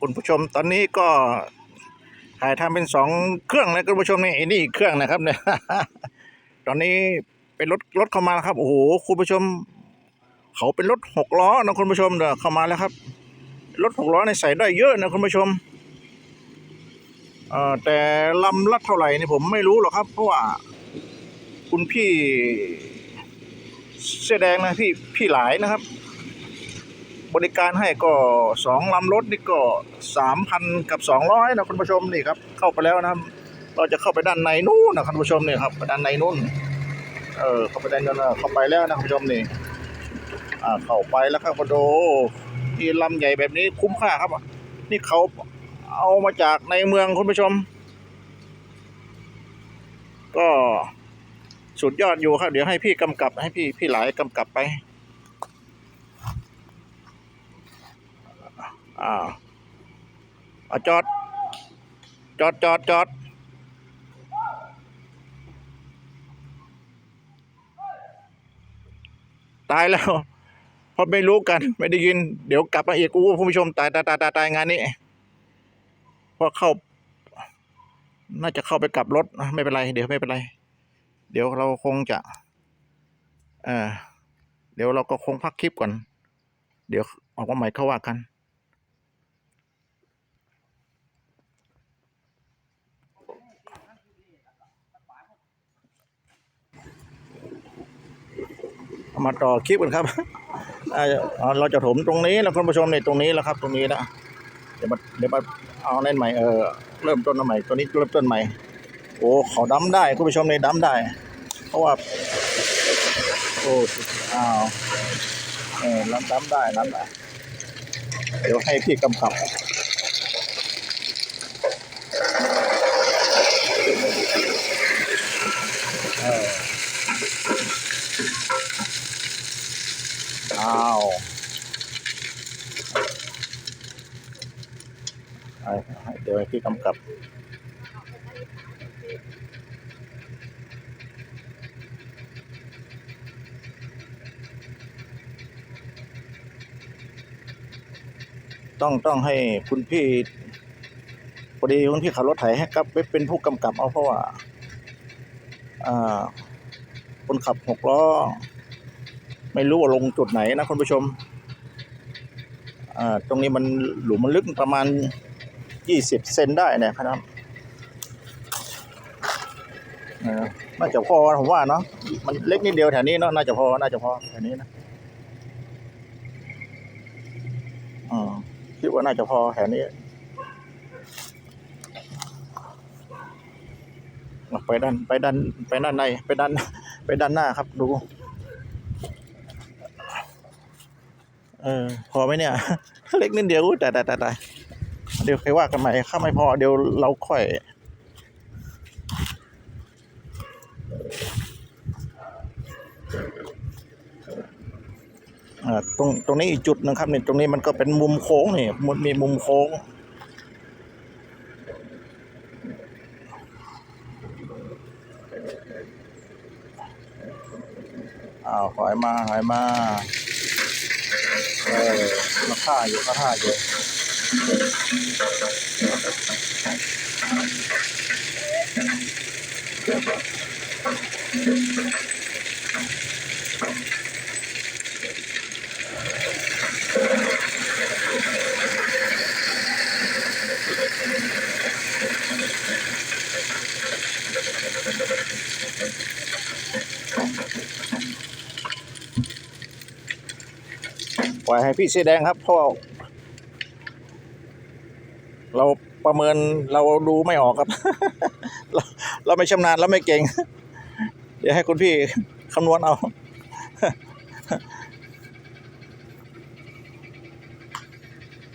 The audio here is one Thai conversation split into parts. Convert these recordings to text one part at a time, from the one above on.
คุณผู้ชมตอนนี้ก็ถ่ายทำเป็นสองเครื่องนะคุณผู้ชมนี่อ้นี่อีเครื่องนะครับเนี่ยตอนนี้เป็นรถรถเข้ามาแล้วครับโอ้โหคุณผู้ชม เขาเป็นรถหกล้อนะคุณผู้ชมเด้อเข้ามาแล้วครับ รถหกล้อในใส่ได้เยอะนะคุณผู้ชมเอ่อแต่ลำละเท่าไหร่นี่ผมไม่รู้หรอกครับ เพราะว่า คุณพี่เสื้อแดงนะพี่พี่หลายนะครับ บริการให้ก็สองลำรถนี่ก็สามพันกับสองร้อยนะคุณผู้ชมนี่ครับเข้าไปแล้วนะครับเราจะเข้าไปด้านในนู้นนะคุณผู้ชมนี่ครับไปด้านในนู้นเออเข้าไปด้านนู้นเข้าไปแล้วนะคุณผู้ชมนี่อ่าเข้าไปแล้วครับก็ดูที่ลำใหญ่แบบนี้คุ้มค่าครับ นี่เขาเอามาจากในเมืองคุณผู้ชม ก็สุดยอดอยู่ครับ เดี๋ยวให้พี่กำกับให้พี่พี่หลายกำกับไป อ่าเอาจอด จอดจอดจอดตายแล้วเพราะไม่รู้กัน ไม่ได้ยิน เดี๋ยวกลับมาอีกกูผู้ชมตายตายตายตายตายงานนี้เพราะเข้า น่าจะเข้าไปกลับรถไม่เป็นไร เดี๋ยวไม่เป็นไร เดี๋ยวเราคงจะ เออเดี๋ยวเราก็คงพักคลิปก่อน เดี๋ยวออกมาใหม่เข้าว่ากัน มาต่อคลิปกันครับเราจะถมตรงนี้แล้วคุณผู้ชมในตรงนี้แล้วครับ ตรงนี้นะเดี๋ยวมาเดี๋ยวมาเอาเล่นใหม่เออเริ่มต้นใหม่ตัวนี้เริ่มต้นใหม่ โอ้เขาดำได้คุณผู้ชมในดำได้ เพราะว่าโอ้อ้าวเออดำดำได้ดำได้เดี๋ยวให้พี่กำกับ อ้าวให้ให้เดี๋ยวให้พี่กำกับต้องต้องให้คุณพี่พอดีคุณพี่ขับรถไถให้กับเป็นผู้กำกับเอาเพราะว่าอ่าคนขับหกล้อ ไม่รู้ว่าลงจุดไหนนะคุณผู้ชม อ่า ตรงนี้มันหลุมมันลึกประมาณยี่สิบเซนได้เนี่ยครับน่าจะพอผมว่าเนาะ มันเล็กนิดเดียวแถวนี้เนาะ น่าจะพอ น่าจะพอแถวนี้นะอืมคิดว่าน่าจะพอแถวนี้ ไปด้าน ไปด้าน ไปด้านใน ไปด้าน ไปด้านหน้าครับดู เออ พอไหมเนี่ย เล็กนิดเดียวแต่แต่แต่เดี๋ยวใครว่ากันใหม่ถ้าไม่พอเดี๋ยวเราค่อยตรงตรงนี้อีกจุดหนึงครับนี่ตรงนี้มันก็เป็นมุมโค้งนี่มันมีมุมโค้ง อ้าวหอยมาหอยมา เออมาฆ่าอยู่มาฆ่าอยู่ ล่อยให้พี่เสื้อแดงครับเพราะเราประเมินเราดูไม่ออกครับ เราเราไม่ชำนาญเราไม่เก่ง เดี๋ยวให้คุณพี่คำนวณเอา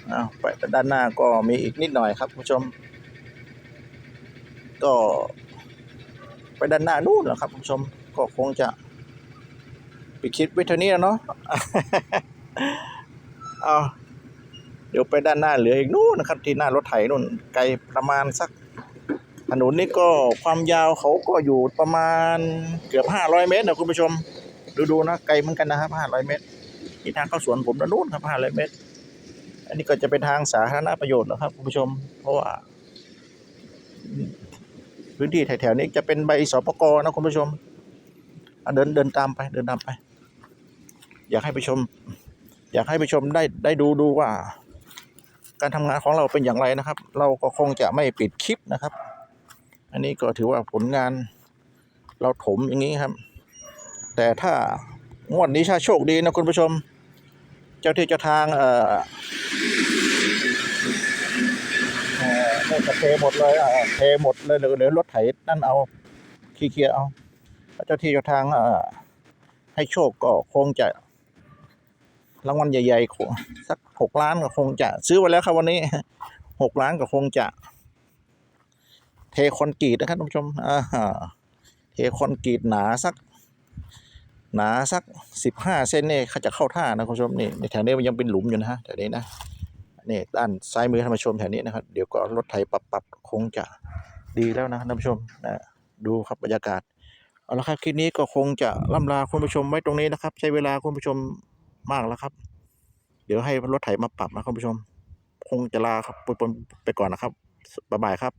เอาไปด้านหน้าก็มีอีกนิดหน่อยครับคุณผู้ชม ก็ ไปด้านหน้านู่นแหละครับคุณผู้ชม ก็คงจะไปดคลิปไว้เท่านี้แล้วเนาะ เอาเดี๋ยวไปด้านหน้าเหลืออีกนู่นนะครับ ที่หน้ารถไถนู่นไกลประมาณสัก ถนนนี้ก็ความยาวเขาก็อยู่ประมาณเกือบห้าร้อยเมตรนะคุณผู้ชม ดูดูๆนะไกลเหมือนกันนะครับห้าร้อยเมตรที่ทางเข้าสวนผมนะนู่นครับห้าร้อยเมตร อันนี้ก็จะเป็นทางสาธารณประโยชน์นะครับคุณผู้ชม เพราะว่า พื้นที่แถวๆนี้จะเป็นใบสปกนะคุณผู้ชมเดินเดินตามไปเดินตามไป อยากให้ไปชม อยากให้ไปชมได้ได้ดูดูว่า การทำงานของเราเป็นอย่างไรนะครับ เราก็คงจะไม่ปิดคลิปนะครับ อันนี้ก็ถือว่าผลงานเราถมอย่างนี้ครับ แต่ถ้างวดนี้ถ้าโชคดีนะคุณผู้ชม เจ้าที่เจ้าทางเอ่อเออให้กระเทหมดเลยอะเทหมดเลยเดี๋ยวเดี๋ยวรถไถนั่นเอาขี้เกียจเอาเจ้าที่เจ้าทางเอ่อให้โชคก็คงจะ รางวัลใหญ่ๆคงสักหกล้านก็คงจะซื้อไว้แล้วครับวันนี้หกล้านก็คงจะ เทคอนกรีตนะครับท่านผู้ชมอ่าเทคอนกรีตหนาสัก หนาสักสิบห้าเซนเนี่ยเขาจะเข้าท่านะคุณผู้ชมนี่ในแถวนี้มันยังเป็นหลุมอยู่นะฮะแถวนี้นะนี่ด้านซ้ายมือท่านผู้ชมแถวนี้นะครับ เดี๋ยวก็รถไถปรับปรับคงจะดีแล้วนะท่านผู้ชมนะดูครับบรรยากาศเอาละครับคลิปนี้ก็คงจะล่ำลาคุณผู้ชมไว้ตรงนี้นะครับ ใช้เวลาคุณผู้ชม มากแล้วครับ เดี๋ยวให้รถไถมาปรับนะคุณผู้ชม คงจะลาครับไปไปไปก่อนนะครับบ๊ายบายครับ